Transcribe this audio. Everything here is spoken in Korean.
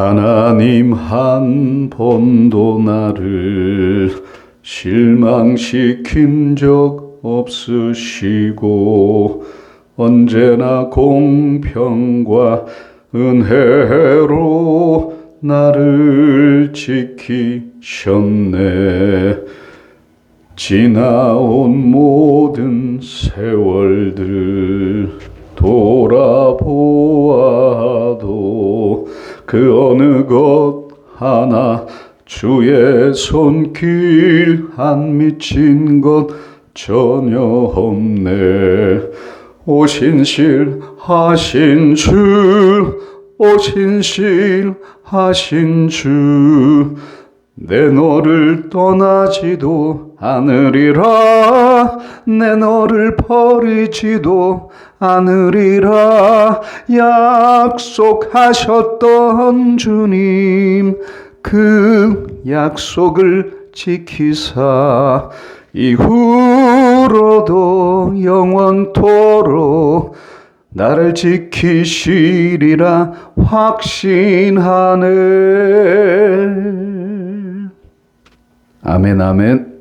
하나님 한 번도 나를 실망시킨 적 없으시고 언제나 공평과 은혜로 나를 지키셨네. 지나온 모든 세월들 돌아보아도 그 어느 것 하나 주의 손길 안 미친 것 전혀 없네. 오신실 하신 주 오신실 하신 주 내 너를 떠나지도 않으리라 내 너를 버리지도 않으리라 약속하셨던 주님 그 약속을 지키사 이후로도 영원토록 나를 지키시리라 확신하네. 아멘, 아멘.